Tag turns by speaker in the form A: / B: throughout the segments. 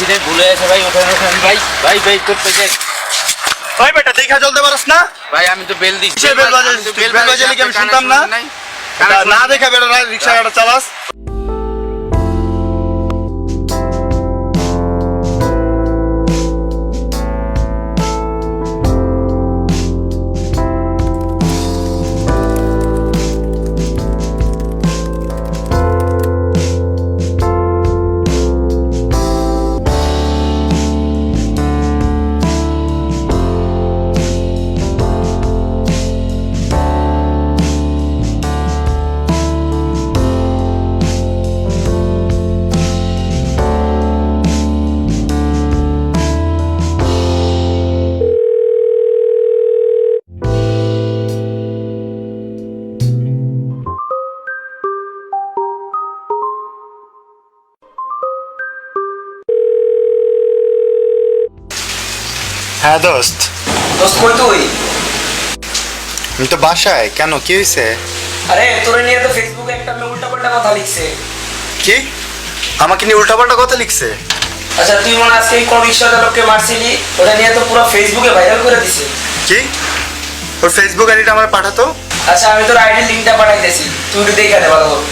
A: রে ভুলে আছে ভাই ওঠেন ওঠেন। ভাই ভাই ভাই তোর পেছে
B: ভাই বেটা দেখা চলতে পারস না?
A: ভাই আমি তো বেল দিচ্ছি।
B: বেল বাজাইছি
A: বেল
B: বাজাইলে কি আমি শুনতাম না? না দেখা বেটা না রিক্সা গাড়ি চালাস। হ্যাঁ দোস্ত।
C: দোস্ত কই তুই
B: আমি তো বাসায় কেন? কি হয়েছে
C: আরে তোরে নিয়ে তো ফেসবুকে একটা মেয়ে উল্টা পাল্টা কথা লিখছে।
B: কি? আমাকে নিয়ে উল্টাপাল্টা কথা লিখছে?
C: আচ্ছা তুই মনে আজকে কোন রিক্সা চালককে মারছিলি ওটা নিয়ে তো পুরো ফেসবুকে ভাইরাল করে দিছে।
B: কি? ওর ফেসবুক আইডিটা আমার পাঠাতো?
C: আচ্ছা আমি তোর আইডি লিঙ্কটা পাঠাইতেছি তুই একটু দেখে দে ভালো করে।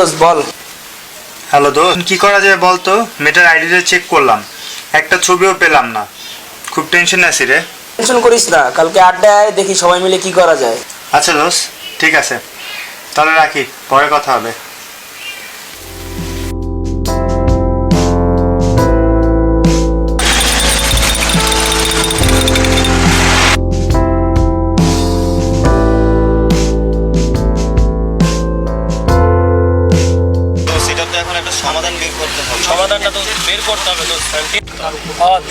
C: দোস্ত বল।
B: হ্যালো দোস্ত কি করা যায় বল বলতো মেয়েটার আইডিটা চেক করলাম। একটা ছবিও পেলাম না। খুব টেনশন আছি রে।
C: টেনশন করিস না কালকে আড্ডায় দেখি সবাই মিলে কি করা যায়।
B: আচ্ছা দোস্ত ঠিক আছে। তাহলে রাখি পরে কথা হবে।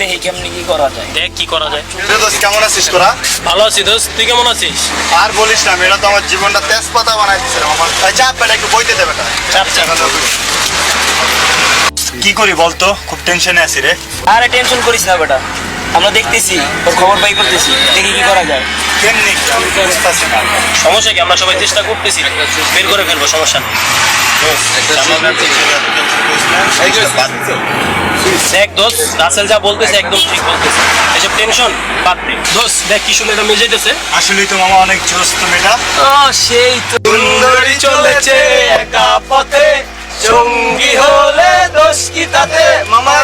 C: দেখি কেমনি কি করা যায়।
D: দেখ কি করা যায়।
B: দোস্ত কেমন আছিস তোরা?
D: ভালো আছি দোস্ত তুই কেমন আছিস?
B: আর বলিস না মেয়েটা তো আমার জীবনটা তেজপাতা বানাই দিচ্ছে আমার চাপ বেটা একটু বইতে দেবে না
D: চাপ চাপ।
B: কি করি বলতো? খুব টেনশনে আছি রে।
C: আরে টেনশন করিস না বেটা। আমরা দেখতেছি ওর খবর পাই করতেছি। দেখি কি করা যায়।
D: সমস্যা কি? আমরা সবাই চেষ্টা করতেছি। বের করে ফেলব সমস্যা নেই। দেখ দোস্ত রাসেল যা বলতেছে একদম ঠিক বলতেছে। এসব টেনশন বাদ দে। দোস্ত দেখ কি সুন্দর এটা মিল যাইতেছে।
B: আসলেই তো মামা অনেক মেয়েটা।
C: সেই তো।
D: সুন্দরী চলেছে একা পথে। সঙ্গী হলে দোষ কি তাতে? মামা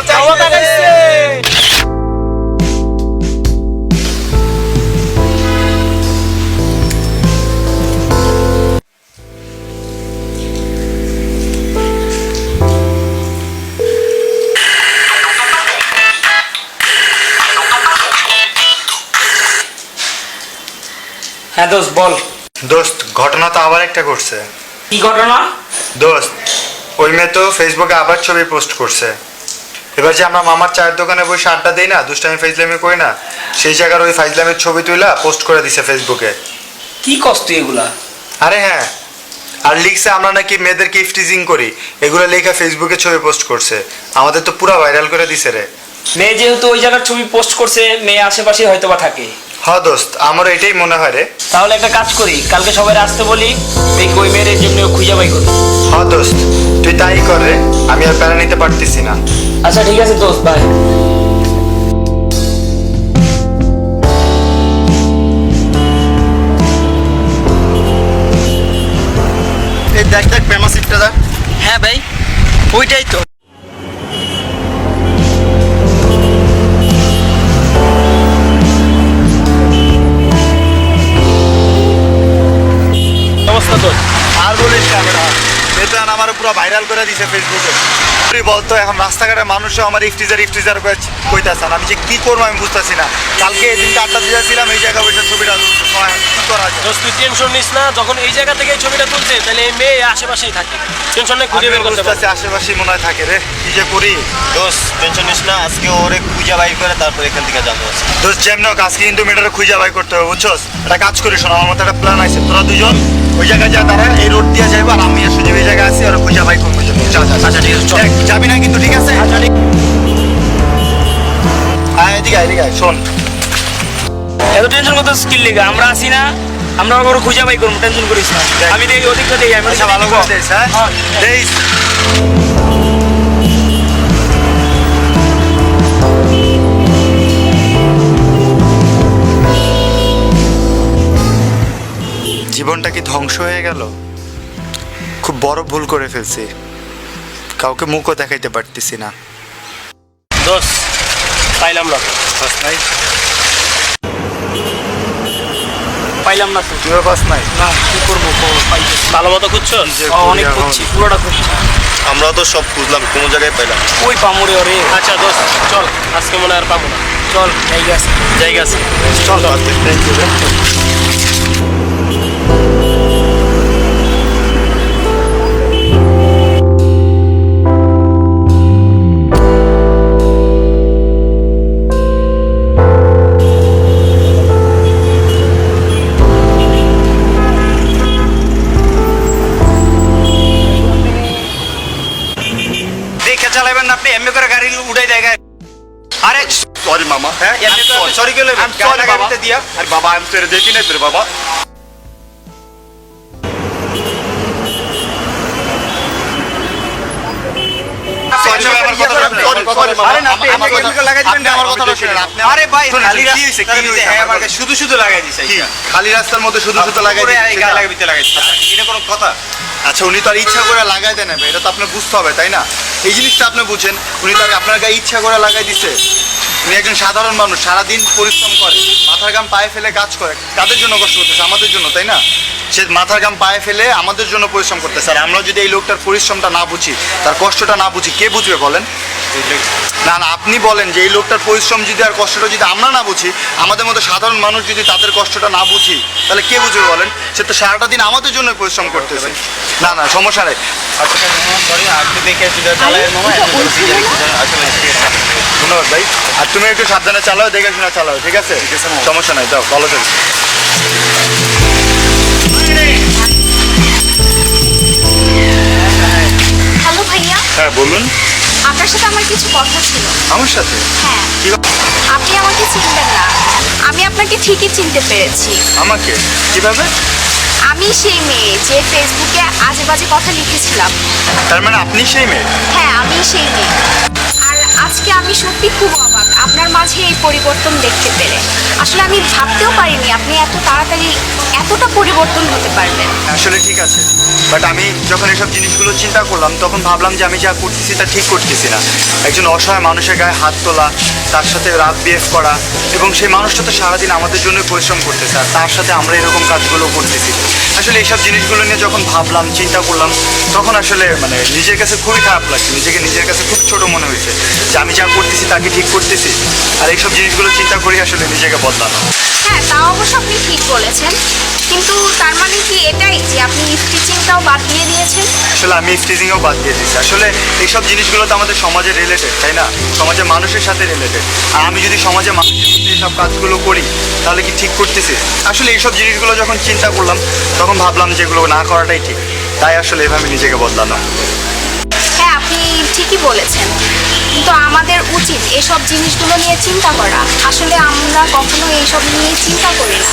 C: হ্যাঁ দোস্ত বল।
B: দোস্ত ঘটনা তো আবার একটা ঘটছে।
C: কি ঘটনা?
B: দোস্ত ওই মেয়ে তো ফেসবুকে আবার ছবি পোস্ট করছে। এবার যে আমরা মামার চায়ের দোকানে বসে আড্ডা দিই না দুষ্টামি ফাইজলামি করি না সেই জায়গার ওই ফাইজলামের ছবি তুইলা পোস্ট করে দিছে ফেসবুকে
C: কি কষ্ট এগুলা?
B: আরে হ্যাঁ আর লিখছে আমরা নাকি মেয়েদেরকে ইফটিজিং করি এগুলো লেখা ফেসবুকে ছবি পোস্ট করছে। আমাদের তো পুরো ভাইরাল করে দিছে রে।
C: মেয়ে যেহেতু ওই জায়গার ছবি পোস্ট করছে মেয়ে আশেপাশে হয়তো বা থাকে।
B: হ দোস্ত আমার এটাই মনে হয় রে।
C: তাহলে একটা কাজ করি কালকে সবাই আসতে বলি দেখি ওই মেয়ের যেমনি খুঁজে বাই করি।
B: হ দোস্ত তুই তাই কর রে আমি আর প্যারা নিতে পারতেছি না।
C: আচ্ছা ঠিক আছে দোস্ত বাই।
B: এই দেখ দেখ প্রেমা সিটটা দেখ।
C: হ্যাঁ ভাই ওইটাই তো।
B: দিছে ফেসবুকে বলতো এখন রাস্তাঘাটে মানুষও আমার ইফটিজার ইফটিজার কইতাছেন। আমি যে কি করব আমি বুঝতেছি না। কালকে এই দিনটা আড্ডা দিয়েছিলাম এই জায়গা বসে ছবিটা হয়।
D: দোস্ত তুই টেনশন নিস না। যখন এই জায়গা থেকে ছবিটা তুলছে তাহলে এই মেয়ে আশেপাশেই থাকে। টেনশন নেই খুঁজে বের করতে
B: বুঝতেছি আশেপাশে মনে হয় থাকে রে। কি যে করি?
E: দোষ টেনশন নিস না। আজকে ওরে খুঁজে বাইর করে তারপর এখান থেকে যাব।
B: দোষ যেমন আজকে কিন্তু মেয়েটারে খুঁজে বাই করতে হবে বুঝছস? একটা কাজ করিস আমার মতো একটা প্ল্যান আছে। তোরা দুজন ওই জায়গায় যা তারা এই রোড দিয়ে যাইবো আর আমি সুযোগ ওই জায়গায় আছি আর পূজা ভাই করব জন্য চল চল
D: আচ্ছা ঠিক আছে চল।
B: যাবি না কিন্তু ঠিক আছে? এদিকে আয়, এদিকে আয়, শোন।
C: এত টেনশন মতো স্কিল লেগে আমরা আছি না আমরা ওর খুঁজে বাই করব টেনশন করিস না। আমি দেখি ওদিকটা দেখি আমি
B: আচ্ছা ভালো করে। দিস হ্যাঁ জীবনটা কি ধ্বংস হয়ে গেল? খুব বড় ভুল করে ফেলছি। কাউকে মুখও দেখাইতে পারতেছি না।
D: দোষ পাইলাম না। তো।
B: পাস নাই?
C: পাইলাম না।
B: তুইও পাস নাই?
C: না কি করব
D: ভালো মতো খুঁজছো
B: যে
C: অনেক খুঁজছি পুরোটা খুঁজছি।
E: আমরা তো সব খুঁজলাম কোনো জায়গায় পাইলাম
C: ওই পামুরে ওরে?
D: আচ্ছা দোস্ত চল। আজকে মনে হয় আর পাবো না।
C: চল জায়গা আছে।
D: জায়গা আছে।
B: চল থ্যাংক ইউ কি
E: রাস্তা-
B: হইছে, কি
E: তার
B: হইছে?
E: ভিতরে হ্যাঁ, শুধু শুধু লাগাই দিছে।
B: খালি রাস্তার মধ্যে শুধু শুধু লাগাই না?
E: লাগাই এটা কোনো কথা?
B: আচ্ছা উনি তো আর ইচ্ছা করে লাগাই দেন এটা তো আপনার বুঝতে হবে তাই না? এই জিনিসটা আপনি বুঝেন, উনি তাকে আপনার গায়ে ইচ্ছা করে লাগাই দিছে। উনি একজন সাধারণ মানুষ, সারাদিন পরিশ্রম করে, মাথার গাম পায়ে ফেলে কাজ করে। কাদের জন্য কষ্ট করতেছে? আমাদের জন্য, তাই না? সে মাথার গাম পায়ে ফেলে আমাদের জন্য পরিশ্রম করতেছে। আর আমরা যদি এই লোকটার পরিশ্রমটা না বুঝি, তার কষ্টটা না বুঝি, কে বুঝবে বলেন? না না আপনি বলেন যে এই লোকটার পরিশ্রম যদি আর কষ্টটা যদি আমরা না বুঝি আমাদের মতো সাধারণ মানুষ যদি তাদের কষ্টটা না বুঝি তাহলে কে বুঝবে বলেন? সে তো সারাটা দিন আমাদের জন্য পরিশ্রম করতেছে। না না সমস্যা নেই।
E: আচ্ছা আসলে
B: ধন্যবাদ ভাই। আর তুমি একটু সাবধানে চালাও দেখে শুনে চালাও ঠিক আছে? সমস্যা নাই দাও ভালো থাকবে হ্যাঁ বলুন।
F: আপনার সাথে আমার কিছু কথা ছিল।
B: আমার সাথে?
F: হ্যাঁ। আপনি আমাকে চিনবেন না। আমি আপনাকে ঠিকই চিনতে পেরেছি।
B: আমাকে? কীভাবে?
F: আমি সেই মেয়ে যে ফেসবুকে আজে বাজে কথা লিখেছিলাম।
B: তার মানে আপনি সেই মেয়ে?
F: হ্যাঁ আমি সেই মেয়ে। আর আজকে আমি সত্যি খুব অবাক। আপনার মাঝে এই পরিবর্তন দেখতে পেরে আসলে আমি ভাবতেও পারিনি আপনি এত তাড়াতাড়ি এতটা পরিবর্তন হতে পারবেন।
B: আসলে ঠিক আছে। বাট আমি যখন এসব জিনিসগুলো চিন্তা করলাম, তখন ভাবলাম যে আমি যা করতেছি তা ঠিক করতেছি না। একজন অসহায় মানুষের গায়ে হাত তোলা তার সাথে রাত বিহেভ করা এবং সেই মানুষটা তো সারাদিন আমাদের জন্য পরিশ্রম করতেছে আর তার সাথে আমরা এরকম কাজগুলো করতেছি। আসলে এইসব জিনিসগুলো নিয়ে যখন ভাবলাম চিন্তা করলাম তখন আসলে মানে নিজের কাছে খুবই খারাপ লাগছে নিজেকে নিজের কাছে খুব ছোট মনে হয়েছে যে আমি যা করতেছি তাকে ঠিক করতেছি। আর এইসব জিনিসগুলো চিন্তা করি আসলে নিজেকে বদলানো
F: হ্যাঁ তা অবশ্য আপনি ঠিক বলেছেন। কিন্তু তার মানে কি এটাই যে আপনি টিচিংটাও বাদ দিয়ে দিয়েছেন?
B: আসলে আমি স্টিজিংও বাদ দিয়ে দিচ্ছি আসলে এইসব জিনিসগুলো তো আমাদের সমাজে রিলেটেড তাই না? সমাজের মানুষের সাথে রিলেটেড আর আমি যদি সমাজে মানুষের এইসব কাজগুলো করি, তাহলে কি ঠিক করতেছি? আসলে এইসব জিনিসগুলো যখন চিন্তা করলাম, তখন ভাবলাম যে এগুলো না করাটাই ঠিক। তাই আসলে এভাবে নিজেকে বদলানো
F: হ্যাঁ আপনি ঠিকই বলেছেন। কিন্তু আমাদের উচিত এসব জিনিসগুলো নিয়ে চিন্তা করা। আসলে আমরা কখনো এইসব নিয়ে চিন্তা করি না।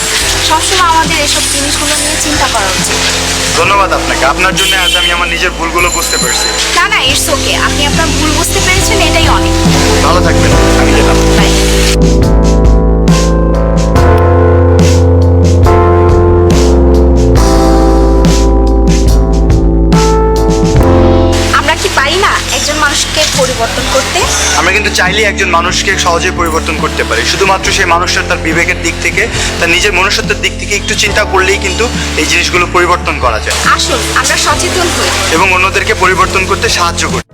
F: সবসময় আমাদের এসব জিনিসগুলো নিয়ে চিন্তা করা উচিত।
B: ধন্যবাদ আপনাকে। আপনার জন্য আজ আমি আমার নিজের ভুলগুলো বুঝতে পারছি।
F: না না ইটস ওকে আপনি আপনার ভুল বুঝতে পেরেছেন এটাই অনেক।
B: ভালো থাকবেন। আমি গেলাম
F: বাই পরিবর্তন করতে?
B: আমরা কিন্তু চাইলেই একজন মানুষকে সহজে পরিবর্তন করতে পারি। শুধুমাত্র সেই মানুষটা তার বিবেকের দিক থেকে তার নিজের মনুষ্যত্বের দিক থেকে একটু চিন্তা করলেই কিন্তু এই জিনিসগুলো পরিবর্তন করা যায়।
F: আসুন আমরা সচেতন হই।
B: এবং অন্যদেরকে পরিবর্তন করতে সাহায্য করি।